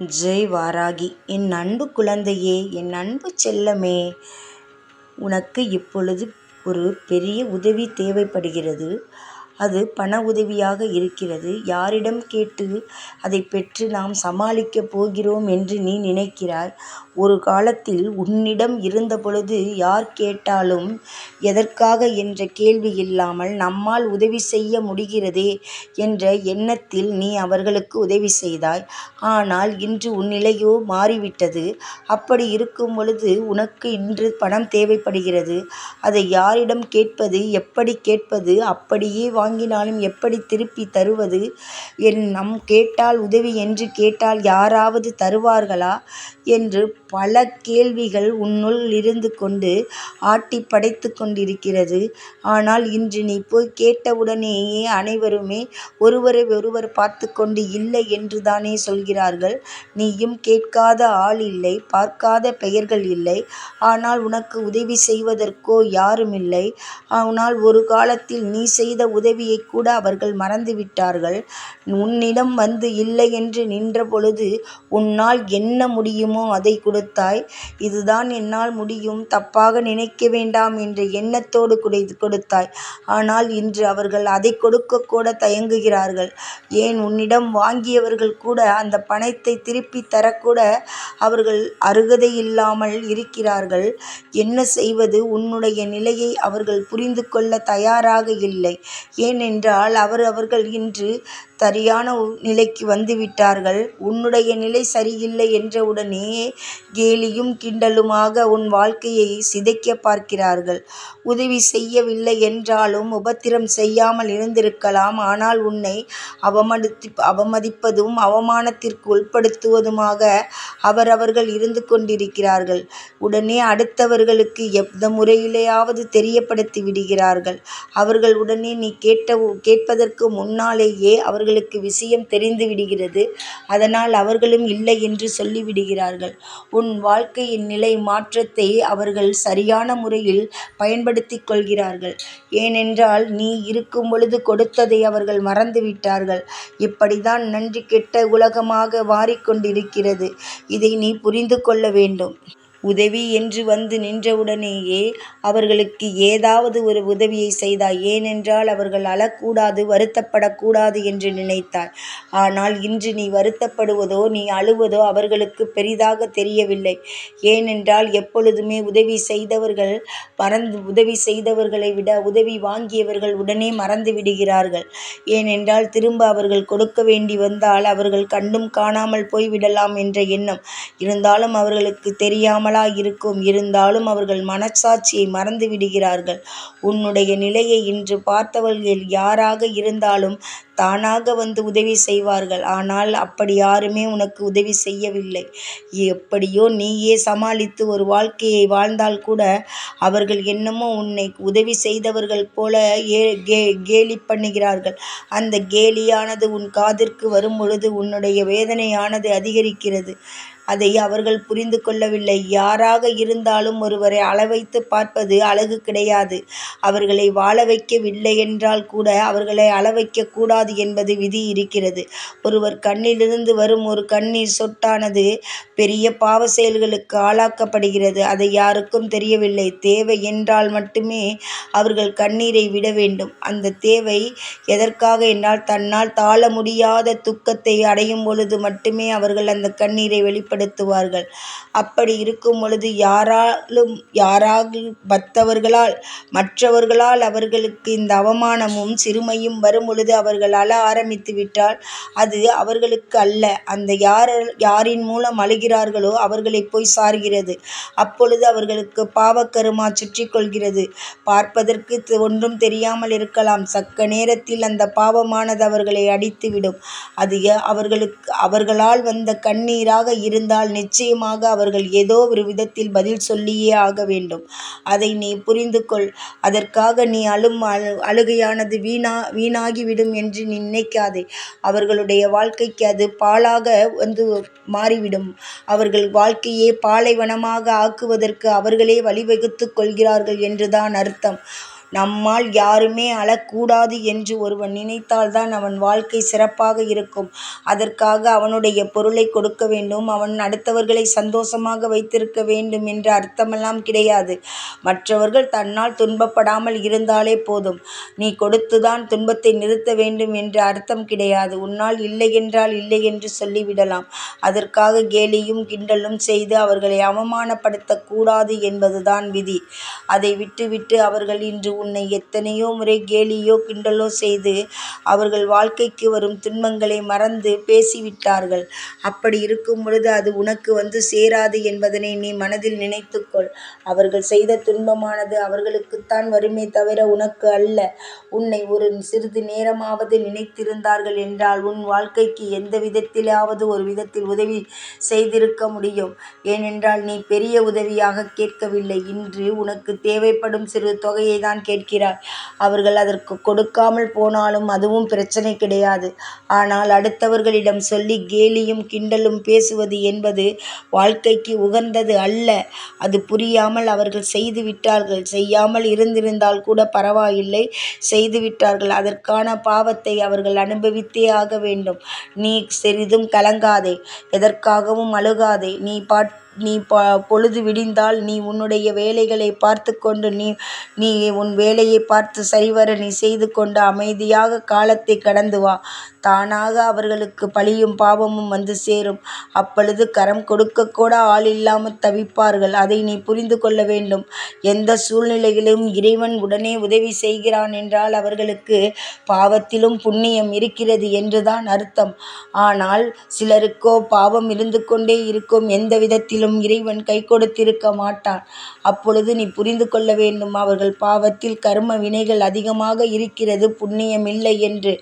ஜெய் வாராகி என் அன்பு குழந்தையே என் அன்பு செல்லமே. உனக்கு இப்பொழுது ஒரு பெரிய உதவி தேவைப்படுகிறது. அது பண உதவியாக இருக்கிறது. யாரிடம் கேட்டு அதை பெற்று நாம் சமாளிக்கப் போகிறோம் என்று நீ நினைக்கிறாய். ஒரு காலத்தில் உன்னிடம் இருந்தபொழுது யார் கேட்டாலும் எதற்காக என்ற கேள்வி இல்லாமல் நம்மால் உதவி செய்ய முடிகிறதே என்ற எண்ணத்தில் நீ அவர்களுக்கு உதவி செய்தாய். ஆனால் இன்று உன் நிலையோ மாறிவிட்டது. அப்படி இருக்கும் பொழுது உனக்கு இன்று பணம் தேவைப்படுகிறது. அதை யாரிடம் கேட்பது எப்படி கேட்பது அப்படியே வாங்கினாலும் எப்படி திருப்பி தருவது? என் நம் கேட்டால் உதவி என்று கேட்டால் யாராவது தருவார்களா? என்று பல கேள்விகள் உன்னுள் இருந்து கொண்டு ஆட்டி படைத்து கொண்டிருக்கிறது. ஆனால் இன்று நீ போய் கேட்டவுடனேயே அனைவருமே ஒருவரை ஒருவர் பார்த்து கொண்டு இல்லை என்று தானே சொல்கிறார்கள். நீயும் கேட்காத ஆள் இல்லை பார்க்காத பெயர்கள் இல்லை. ஆனால் உனக்கு உதவி செய்வதற்கோ யாரும் இல்லை. ஆனால் ஒரு காலத்தில் நீ செய்த உதவி தேவியை கூட அவர்கள் மறந்துவிட்டார்கள். உன்னிடம் வந்து இல்லை என்று நின்ற பொழுது உன்னால் என்ன முடியுமோ அதை கொடுத்தாய். இதுதான் என்னால் முடியும். தப்பாக நினைக்க வேண்டாம் என்ற எண்ணத்தோடு குடை கொடுத்தாய். ஆனால் இன்று அவர்கள் அதை கொடுக்க கூட தயங்குகிறார்கள். ஏன் உன்னிடம் வாங்கியவர்கள் கூட அந்த பணத்தை திருப்பி தரக்கூட அவர்கள் அருகதை இல்லாமல் இருக்கிறார்கள். என்ன செய்வது? உன்னுடைய நிலையை அவர்கள் புரிந்து கொள்ள தயாராக இல்லை. ஏனென்றால் அவர் அவர்கள் இன்று சரியான நிலைக்கு வந்துவிட்டார்கள். உன்னுடைய நிலை சரியில்லை என்றவுடனே கேலியும் கிண்டலுமாக உன் வாழ்க்கையை சிதைக்க பார்க்கிறார்கள். உதவி செய்யவில்லை என்றாலும் உபத்திரம் செய்யாமல் இருந்திருக்கலாம். ஆனால் உன்னை அவமதித்து அவமதிப்பதும் அவமானத்திற்கு உட்படுத்துவதுமாக அவரவர்கள் இருந்து கொண்டிருக்கிறார்கள். உடனே அடுத்தவர்களுக்கு எந்த முறையிலேயாவது தெரியப்படுத்தி விடுகிறார்கள். அவர்கள் உடனே நீ கேட்ட கேட்பதற்கு முன்னாலேயே அவர்கள் அவர்களுக்கு விஷயம் தெரிந்து விடுகிறது. அதனால் அவர்களும் இல்லை என்று சொல்லிவிடுகிறார்கள் உன் வாழ்க்கையின் நிலை மாற்றத்தை அவர்கள் சரியான முறையில் பயன்படுத்தி கொள்கிறார்கள். ஏனென்றால் நீ இருக்கும் பொழுது கொடுத்ததை அவர்கள் மறந்துவிட்டார்கள் இப்படிதான் நன்றி கெட்ட உலகமாக மாறிக்கொண்டிருக்கிறது இதை நீ புரிந்து கொள்ள வேண்டும். உதவி என்று வந்து நின்றவுடனேயே அவர்களுக்கு ஏதாவது ஒரு உதவியை செய்தாய். ஏனென்றால் அவர்கள் அழக்கூடாது வருத்தப்படக்கூடாது என்று நினைத்தாய் ஆனால் இன்று நீ வருத்தப்படுவதோ நீ அழுவதோ அவர்களுக்கு பெரிதாக தெரியவில்லை. ஏனென்றால் எப்பொழுதுமே உதவி செய்தவர்கள் மறந்து உதவி செய்தவர்களை விட உதவி வாங்கியவர்கள் உடனே மறந்து விடுகிறார்கள். ஏனென்றால் திரும்ப அவர்கள் கொடுக்க வேண்டி வந்தால் அவர்கள் கண்டும் காணாமல் போய்விடலாம் என்ற எண்ணம். இருந்தாலும் அவர்களுக்கு தெரியாமல் நாளாயிருக்கும். இருந்தாலும் அவர்கள் மனசாட்சியை மறந்து விடுகிறார்கள். உன்னுடைய நிலையை இன்று பார்த்தவர்கள் யாராக இருந்தாலும் தானாக வந்து உதவி செய்வார்கள். ஆனால் அப்படி யாருமே உனக்கு உதவி செய்யவில்லை. எப்படியோ நீயே சமாளித்து ஒரு வாழ்க்கையை வாழ்ந்தால் கூட அவர்கள் என்னமோ உன்னை உதவி செய்தவர்கள் போல ஏ கே கேலி பண்ணுகிறார்கள். அந்த கேலியானது உன் காதிற்கு வரும் பொழுது உன்னுடைய வேதனையானது அதிகரிக்கிறது. அதை அவர்கள் புரிந்து கொள்ளவில்லை. யாராக இருந்தாலும் ஒருவரை அளவைத்து பார்ப்பது அழகு கிடையாது. அவர்களை வாழ வைக்கவில்லை என்றால் கூட அவர்களை அளவைக்க கூடாது என்பது விதி இருக்கிறது. ஒருவர் கண்ணிலிருந்து வரும் ஒரு கண்ணீர் சொட்டானது பெரிய பாவ செயல்களுக்கு ஆளாக்கப்படுகிறது. அதை யாருக்கும் தெரியவில்லை. தேவை என்றால் மட்டுமே அவர்கள் கண்ணீரை விட வேண்டும். அந்த தேவை எதற்காக என்றால் தன்னால் தாழ முடியாத துக்கத்தை அடையும் பொழுது மட்டுமே அவர்கள் அந்த கண்ணீரை வெளிப்பட வெளிப்படுத்துவார்கள் அப்படி இருக்கும் பொழுது யாராலும் யாராக மற்றவர்களால் மற்றவர்களால் அவர்களுக்கு இந்த அவமானமும் சிறுமையும் வரும் பொழுது அவர்கள் அழ ஆரம்பித்து விட்டால் அது அவர்களுக்கு அல்ல. அந்த யார் யாரின் மூலம் அழுகிறார்களோ அவர்களை போய் சார்கிறது. அப்பொழுது அவர்களுக்கு பாவக்கருமா சுற்றி கொள்கிறது. பார்ப்பதற்கு ஒன்றும் தெரியாமல் இருக்கலாம். சக்க நேரத்தில் அந்த பாவமானது அவர்களை அடித்துவிடும். அது அவர்களுக்கு அவர்களால் வந்த கண்ணீராக இருந்த இருந்தால் நிச்சயமாக அவர்கள் ஏதோ ஒரு விதத்தில் பதில் சொல்லியே ஆக வேண்டும். அதை நீ புரிந்து கொள் அதற்காக நீ அழும் அழு அழுகையானது வீணா வீணாகிவிடும் என்று நீ நினைக்காதே. அவர்களுடைய வாழ்க்கைக்கு அது பாலாக வந்து மாறிவிடும். அவர்கள் வாழ்க்கையே பாலைவனமாக ஆக்குவதற்கு அவர்களே வழிவகுத்து கொள்கிறார்கள் என்றுதான் அர்த்தம். நம்மால் யாருமே அழக்கூடாது என்று ஒருவன் நினைத்தால்தான் அவன் வாழ்க்கை சிறப்பாக இருக்கும். அதற்காக அவனுடைய பொருளை கொடுக்க வேண்டும் அவன் அடுத்தவர்களை சந்தோஷமாக வைத்திருக்க வேண்டும் என்ற அர்த்தமெல்லாம் கிடையாது. மற்றவர்கள் தன்னால் துன்பப்படாமல் இருந்தாலே போதும். நீ கொடுத்துதான் துன்பத்தை நிறுத்த வேண்டும் என்ற அர்த்தம் கிடையாது. உன்னால் இல்லை என்றால் இல்லை என்று சொல்லிவிடலாம். அதற்காக கேலியும் கிண்டலும் செய்து அவர்களை அவமானப்படுத்தக்கூடாது என்பதுதான் விதி. அதை விட்டுவிட்டு அவர்கள் இன்று உன்னை எத்தனையோ முறை கேலியோ கிண்டலோ செய்து அவர்கள் வாழ்க்கைக்கு வரும் துன்பங்களை மறந்து பேசிவிட்டார்கள். அப்படி இருக்கும் பொழுது அது உனக்கு வந்து சேராது என்பதனை நீ மனதில் நினைத்துக்கொள். அவர்கள் செய்த துன்பமானது அவர்களுக்குத்தான் வருமே தவிர உனக்கு அல்ல. உன்னை ஒரு சிறிது நேரமாவது நினைத்திருந்தார்கள் என்றால் உன் வாழ்க்கைக்கு எந்த விதத்திலாவது ஒரு விதத்தில் உதவி செய்திருக்க முடியும். ஏனென்றால் நீ பெரிய உதவியாக கேட்கவில்லை. இன்று உனக்கு தேவைப்படும் சிறு தொகையை தான் கேட்கிறாய். அவர்கள் அதற்கு கொடுக்காமல் போனாலும் அதுவும் பிரச்சனை கிடையாது. ஆனால் அடுத்தவர்களிடம் சொல்லி கேலியும் கிண்டலும் பேசுவது என்பது வாழ்க்கைக்கு உகந்தது அல்ல. அது புரியாமல் அவர்கள் செய்து விட்டார்கள் செய்யாமல் இருந்திருந்தால் கூட பரவாயில்லை செய்துவிட்டார்கள். அதற்கான பாவத்தை அவர்கள் அனுபவித்தே ஆக வேண்டும். நீ சிறிதும் கலங்காதே. எதற்காகவும் அழுகாதே. நீ நீ ப பொழுது விடிந்தால் நீ உன்னுடைய வேலைகளைப் பார்த்துக்கொண்டு நீ நீ உன் வேலையை பார்த்து சரிவர நீ செய்து கொண்டு அமைதியாக காலத்தை கடந்து வா. தானாக அவர்களுக்குப் பழியும் பாவமும் வந்து சேரும். அப்பொழுது கரம் கொடுக்கக்கூட ஆள் இல்லாமல் தவிப்பார்கள். அதை நீ புரிந்து கொள்ள வேண்டும். எந்த சூழ்நிலையிலும் இறைவன் உடனே உதவி செய்கிறான் என்றால் அவர்களுக்கு பாவத்திலும் புண்ணியம் இருக்கிறது என்றுதான் அர்த்தம். ஆனால் சிலருக்கோ பாவம் இருந்து கொண்டே இருக்கும் எந்த விதத்திலும் இறைவன் கை கொடுத்திருக்க மாட்டான். அப்பொழுது நீ புரிந்து கொள்ள வேண்டும் அவர்கள் பாவத்தில் கர்ம வினைகள் அதிகமாக இருக்கிறது புண்ணியம் இல்லை என்று.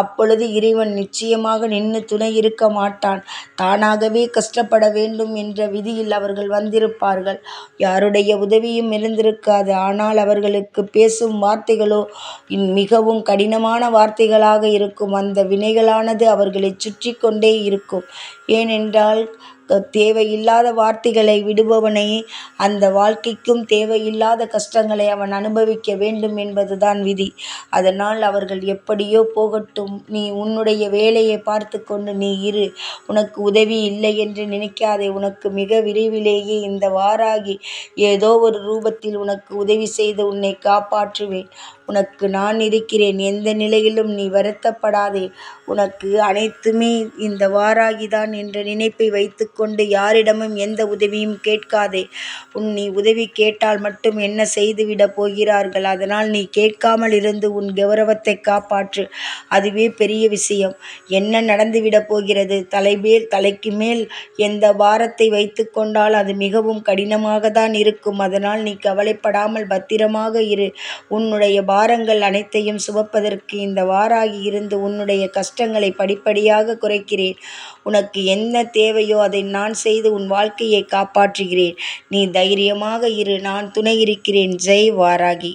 அப்பொழுது இறைவன் நிச்சயமாக நின்று துணை இருக்க மாட்டான். தானாகவே கஷ்டப்பட வேண்டும் என்ற விதியில் அவர்கள் வந்திருப்பார்கள். யாருடைய உதவியும் இருந்திருக்காது. ஆனால் அவர்களுக்கு பேசும் வார்த்தைகளோ மிகவும் கடினமான வார்த்தைகளாக இருக்கும். அந்த வினைகளானது அவர்களைச் சுற்றி கொண்டே இருக்கும். ஏனென்றால் தேவையில்லாத வார்த்தைகளை விடுபவனை அந்த வாழ்க்கைக்கும் தேவையில்லாத கஷ்டங்களை அவன் அனுபவிக்க வேண்டும் என்பதுதான் விதி. அதனால் அவர்கள் எப்படியோ போகட்டும். நீ உன்னுடைய வேலையைப் பார்த்துக்கொண்டு நீ இரு. உனக்கு உதவி இல்லை என்று நினைக்காதே. உனக்கு மிக விரைவிலேயே இந்த வாராகி ஏதோ ஒரு ரூபத்தில் உனக்கு உதவி செய்து உன்னை காப்பாற்றுவேன். உனக்கு நான் இருக்கிறேன். எந்த நிலையிலும் நீ வருத்தப்படாதே. உனக்கு அனைத்துமே இந்த வாராகிதான் என்ற நினைப்பை வைத்துக்கொண்டு யாரிடமும் எந்த உதவியும் கேட்காதே. உன் நீ உதவி கேட்டால் மட்டும் என்ன செய்துவிடப் போகிறார்கள். அதனால் நீ கேட்காமல் இருந்து உன் கௌரவத்தை காப்பாற்று. அதுவே பெரிய விஷயம். என்ன நடந்துவிடப் போகிறது. தலைமேல் தலைக்கு மேல் எந்த வாரத்தை வைத்துக்கொண்டால் அது மிகவும் கடினமாக தான் இருக்கும். அதனால் நீ கவலைப்படாமல் பத்திரமாக இரு. உன்னுடைய பாரங்கள் அனைத்தையும் சுமப்பதற்கு இந்த வாராகி இருந்து உன்னுடைய கஷ்டங்களை படிப்படியாக குறைக்கிறேன். உனக்கு என்ன தேவையோ அதை நான் செய்து உன் வாழ்க்கையை காப்பாற்றுகிறேன். நீ தைரியமாக இரு. நான் துணை இருக்கிறேன். ஜெய் வாராகி.